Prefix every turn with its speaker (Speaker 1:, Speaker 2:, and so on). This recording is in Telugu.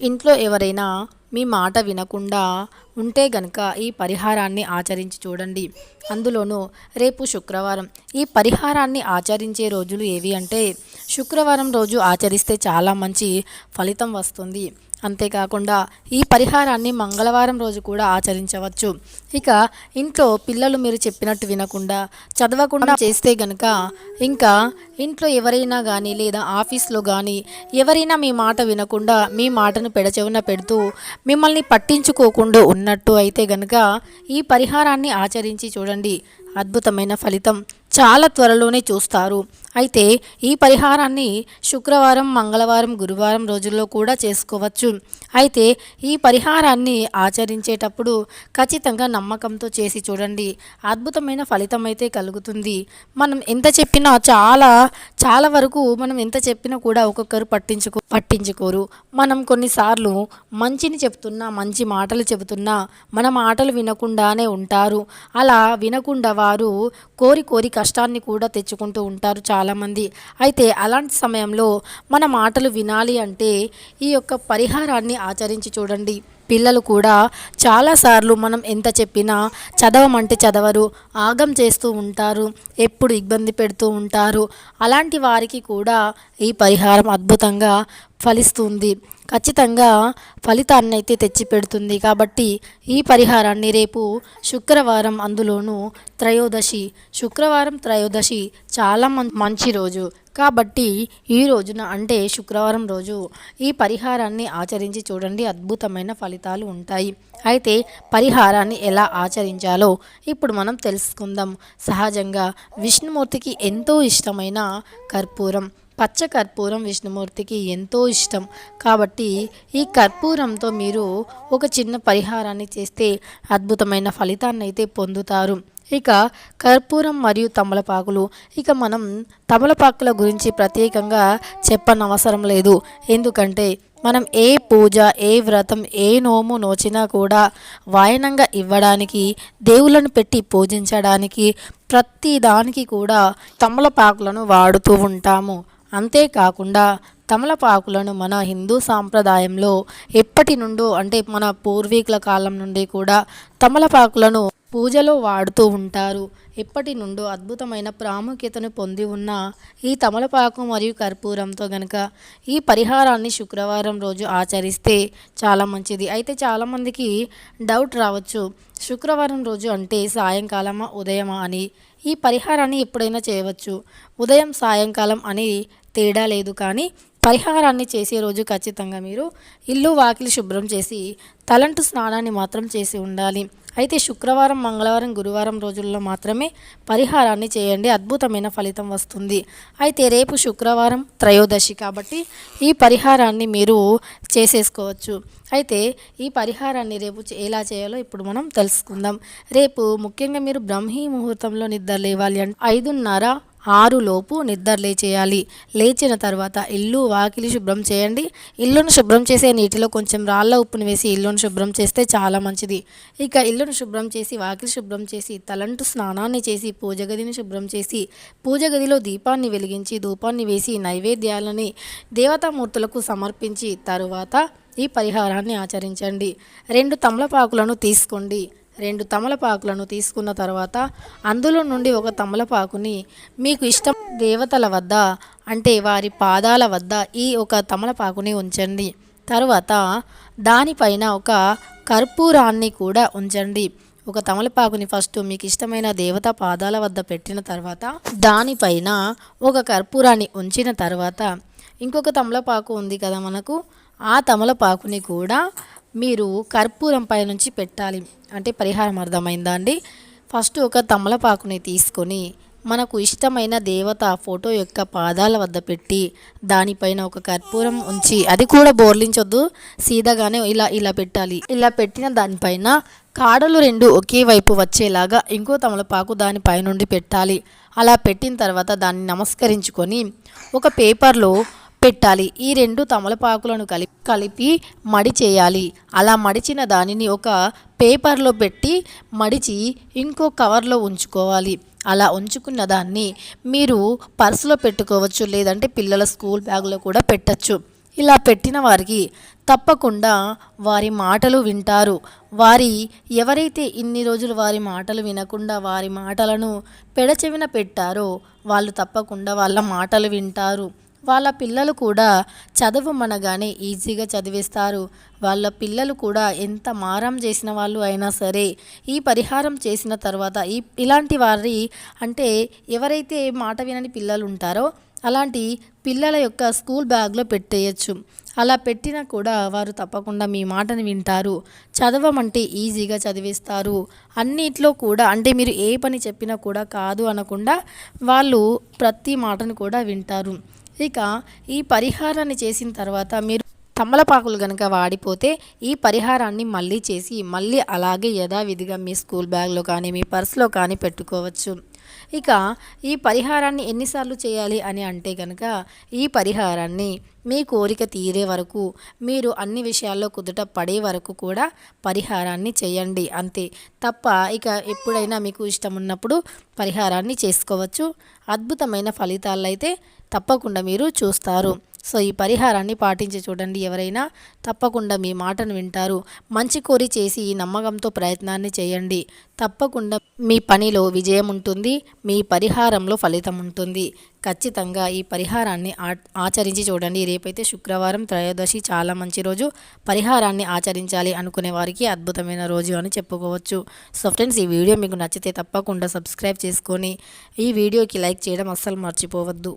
Speaker 1: ఇంట్లో ఎవరైనా మీ మాట వినకుండా ఉంటే గనుక ఈ పరిహారాన్ని ఆచరించి చూడండి. అందులోనూ రేపు శుక్రవారం. ఈ పరిహారాన్ని ఆచరించే రోజులు ఏవి అంటే శుక్రవారం రోజు ఆచరిస్తే చాలా మంచి ఫలితం వస్తుంది. అంతేకాకుండా ఈ పరిహారాన్ని మంగళవారం రోజు కూడా ఆచరించవచ్చు. ఇక ఇంట్లో పిల్లలు మీరు చెప్పినట్టు వినకుండా చదవకుండా చేస్తే గనక ఇంకా ఇంట్లో ఎవరైనా కానీ లేదా ఆఫీస్లో కానీ ఎవరైనా మీ మాట వినకుండా మీ మాటను పెడచెవున పెడుతూ మిమ్మల్ని పట్టించుకోకుండా ఉన్న అన్నట్టు అయితే గనుక ఈ పరిహారాన్ని ఆచరించి చూడండి. అద్భుతమైన ఫలితం. చాలా త్వరలోనే చూస్తారు. అయితే ఈ పరిహారాన్ని శుక్రవారం మంగళవారం గురువారం రోజుల్లో కూడా చేసుకోవచ్చు. అయితే ఈ పరిహారాన్ని ఆచరించేటప్పుడు ఖచ్చితంగా నమ్మకంతో చేసి చూడండి. అద్భుతమైన ఫలితం అయితే కలుగుతుంది. మనం ఎంత చెప్పినా చాలా చాలా వరకు మనం ఎంత చెప్పినా కూడా ఒక్కొక్కరు పట్టించుకో పట్టించుకోరు. మనం కొన్నిసార్లు మంచిని చెప్తున్నా మంచి మాటలు చెబుతున్నా మన మాటలు వినకుండానే ఉంటారు. అలా వినకుండా వారు కోరి కోరిక కష్టాన్ని కూడా తెచ్చుకుంటూ ఉంటారు చాలామంది. అయితే అలాంటి సమయంలో మన మాటలు వినాలి అంటే ఈ యొక్క పరిహారాన్ని ఆచరించి చూడండి. పిల్లలు కూడా చాలాసార్లు మనం ఎంత చెప్పినా చదవమంటే చదవరు ఆగం చేస్తూ ఉంటారు ఎప్పుడు ఇబ్బంది పెడుతూ ఉంటారు. అలాంటి వారికి కూడా ఈ పరిహారం అద్భుతంగా ఫలిస్తుంది. ఖచ్చితంగా ఫలితాన్ని అయితే తెచ్చిపెడుతుంది. కాబట్టి ఈ పరిహారాన్ని రేపు శుక్రవారం అందులోనూ త్రయోదశి శుక్రవారం త్రయోదశి చాలా మంచి రోజు. కాబట్టి ఈ రోజున అంటే శుక్రవారం రోజు ఈ పరిహారాన్ని ఆచరించి చూడండి. అద్భుతమైన ఫలితాలు ఉంటాయి. అయితే పరిహారాన్ని ఎలా ఆచరించాలో ఇప్పుడు మనం తెలుసుకుందాం. సహజంగా విష్ణుమూర్తికి ఎంతో ఇష్టమైన కర్పూరం పచ్చ కర్పూరం విష్ణుమూర్తికి ఎంతో ఇష్టం. కాబట్టి ఈ కర్పూరంతో మీరు ఒక చిన్న పరిహారాన్ని చేస్తే అద్భుతమైన ఫలితాన్ని అయితే పొందుతారు. ఇక కర్పూరం మరియు తమలపాకులు. ఇక మనం తమలపాకుల గురించి ప్రత్యేకంగా చెప్పనవసరం లేదు. ఎందుకంటే మనం ఏ పూజ ఏ వ్రతం ఏ నోము నోచినా కూడా వాయనంగా ఇవ్వడానికి దేవులను పెట్టి పూజించడానికి ప్రతి దానికి కూడా తమలపాకులను వాడుతూ ఉంటాము. అంతేకాకుండా తమలపాకులను మన హిందూ సాంప్రదాయంలో ఎప్పటి నుండో అంటే మన పూర్వీకుల కాలం నుండి కూడా తమలపాకులను పూజలో వాడుతూ ఉంటారు. ఎప్పటి నుండో అద్భుతమైన ప్రాముఖ్యతను పొంది ఉన్న ఈ తమలపాకు మరియు కర్పూరంతో గనక ఈ పరిహారాన్ని శుక్రవారం రోజు ఆచరిస్తే చాలా మంచిది. అయితే చాలామందికి డౌట్ రావచ్చు. శుక్రవారం రోజు అంటే సాయంకాలమా ఉదయమా అని. ఈ పరిహారాన్ని ఎప్పుడైనా చేయవచ్చు. ఉదయం సాయంకాలం అని తేడా లేదు కానీ పరిహారాన్ని చేసే రోజు ఖచ్చితంగా మీరు ఇల్లు వాకిలి శుభ్రం చేసి తలంటు స్నానాన్ని మాత్రం చేసి ఉండాలి. అయితే శుక్రవారం మంగళవారం గురువారం రోజుల్లో మాత్రమే పరిహారాన్ని చేయండి. అద్భుతమైన ఫలితం వస్తుంది. అయితే రేపు శుక్రవారం త్రయోదశి కాబట్టి ఈ పరిహారాన్ని మీరు చేసేసుకోవచ్చు. అయితే ఈ పరిహారాన్ని రేపు ఎలా చేయాలో ఇప్పుడు మనం తెలుసుకుందాం. రేపు ముఖ్యంగా మీరు బ్రహ్మీ ముహూర్తంలో నిద్ర లేవాలి అంటే ఐదున్నర ఆరు లోపు నిద్ర లేచేయాలి. లేచిన తర్వాత ఇల్లు వాకిలి శుభ్రం చేయండి. ఇల్లును శుభ్రం చేసే నీటిలో కొంచెం రాళ్ళ ఉప్పును వేసి ఇల్లును శుభ్రం చేస్తే చాలా మంచిది. ఇక ఇల్లును శుభ్రం చేసి వాకిలి శుభ్రం చేసి తలంటు స్నానాన్ని చేసి పూజ గదిని శుభ్రం చేసి పూజ గదిలో దీపాన్ని వెలిగించి ధూపాన్ని వేసి నైవేద్యాలని దేవతామూర్తులకు సమర్పించి తరువాత ఈ పరిహారాన్ని ఆచరించండి. రెండు తమలపాకులను తీసుకోండి. రెండు తమలపాకులను తీసుకున్న తర్వాత అందులో నుండి ఒక తమలపాకుని మీకు ఇష్టం దేవతల వద్ద అంటే వారి పాదాల వద్ద ఈ ఒక తమలపాకుని ఉంచండి. తర్వాత దానిపైన ఒక కర్పూరాన్ని కూడా ఉంచండి. ఒక తమలపాకుని ఫస్ట్ మీకు ఇష్టమైన దేవత పాదాల వద్ద పెట్టిన తర్వాత దానిపైన ఒక కర్పూరాన్ని ఉంచిన తర్వాత ఇంకొక తమలపాకు ఉంది కదా మనకు ఆ తమలపాకుని కూడా మీరు కర్పూరం పై నుంచి పెట్టాలి. అంటే పరిహారం అర్థమైందా అండి? ఫస్ట్ ఒక తమలపాకుని తీసుకొని మనకు ఇష్టమైన దేవత ఫోటో యొక్క పాదాల వద్ద పెట్టి దానిపైన ఒక కర్పూరం ఉంచి అది కూడా బోర్లించొద్దు. సీదాగానే ఇలా ఇలా పెట్టాలి. ఇలా పెట్టిన దానిపైన కాడలు రెండు ఒకే వైపు వచ్చేలాగా ఇంకో తమలపాకు దానిపై నుండి పెట్టాలి. అలా పెట్టిన తర్వాత దాన్ని నమస్కరించుకొని ఒక పేపర్లో పెట్టాలి. ఈ రెండు తమలపాకులను కలిపి కలిపి మడి చేయాలి. అలా మడిచిన దానిని ఒక పేపర్లో పెట్టి మడిచి ఇంకో కవర్లో ఉంచుకోవాలి. అలా ఉంచుకున్న దాన్ని మీరు పర్సులో పెట్టుకోవచ్చు లేదంటే పిల్లల స్కూల్ బ్యాగ్లో కూడా పెట్టచ్చు. ఇలా పెట్టిన వారికి తప్పకుండా వారి మాటలు వింటారు. వారి ఎవరైతే ఇన్ని రోజులు వారి మాటలు వినకుండా వారి మాటలను పెడచెవిన పెట్టారో వాళ్ళు తప్పకుండా వాళ్ళ మాటలు వింటారు. వాళ్ళ పిల్లలు కూడా చదవమనగానే ఈజీగా చదివిస్తారు. వాళ్ళ పిల్లలు కూడా ఎంత మారం చేసిన వాళ్ళు అయినా సరే ఈ పరిహారం చేసిన తర్వాత ఈ ఇలాంటి వారి అంటే ఎవరైతే మాట వినని పిల్లలు ఉంటారో అలాంటి పిల్లల యొక్క స్కూల్ బ్యాగ్లో పెట్టేయచ్చు. అలా పెట్టినా కూడా వారు తప్పకుండా మీ మాటను వింటారు. చదవమంటే ఈజీగా చదివిస్తారు. అన్నిట్లో కూడా అంటే మీరు ఏ పని చెప్పినా కూడా కాదు అనకుండా వాళ్ళు ప్రతి మాటను కూడా వింటారు. ఇక ఈ పరిహారాన్ని చేసిన తర్వాత మీరు తమలపాకులు కనుక వాడిపోతే ఈ పరిహారాన్ని మళ్ళీ చేసి మళ్ళీ అలాగే యథావిధిగా మీ స్కూల్ బ్యాగ్లో కానీ మీ పర్స్లో కానీ పెట్టుకోవచ్చు. ఇక ఈ పరిహారాన్ని ఎన్నిసార్లు చేయాలి అని అంటే కనుక ఈ పరిహారాన్ని మీ కోరిక తీరే వరకు మీరు అన్ని విషయాల్లో కుదుట పడే వరకు కూడా పరిహారాన్ని చేయండి. అంతే తప్ప ఇక ఎప్పుడైనా మీకు ఇష్టం ఉన్నప్పుడు పరిహారాన్ని చేసుకోవచ్చు. అద్భుతమైన ఫలితాలైతే తప్పకుండా మీరు చూస్తారు. సో ఈ పరిహారాన్ని పాటించి చూడండి ఎవరైనా తప్పకుండా మీ మాటను వింటారు. మంచి కోరి చేసి ఈ నమ్మకంతో ప్రయత్నాన్ని చేయండి. తప్పకుండా మీ పనిలో విజయం ఉంటుంది మీ పరిహారంలో ఫలితం ఉంటుంది. ఖచ్చితంగా ఈ పరిహారాన్ని ఆచరించి చూడండి. రేపైతే శుక్రవారం త్రయోదశి చాలా మంచి రోజు. పరిహారాన్ని ఆచరించాలి అనుకునే వారికి అద్భుతమైన రోజు అని చెప్పుకోవచ్చు. సో ఫ్రెండ్స్ ఈ వీడియో మీకు నచ్చితే తప్పకుండా సబ్స్క్రైబ్ చేసుకొని ఈ వీడియోకి లైక్ చేయడం అస్సలు మర్చిపోవద్దు.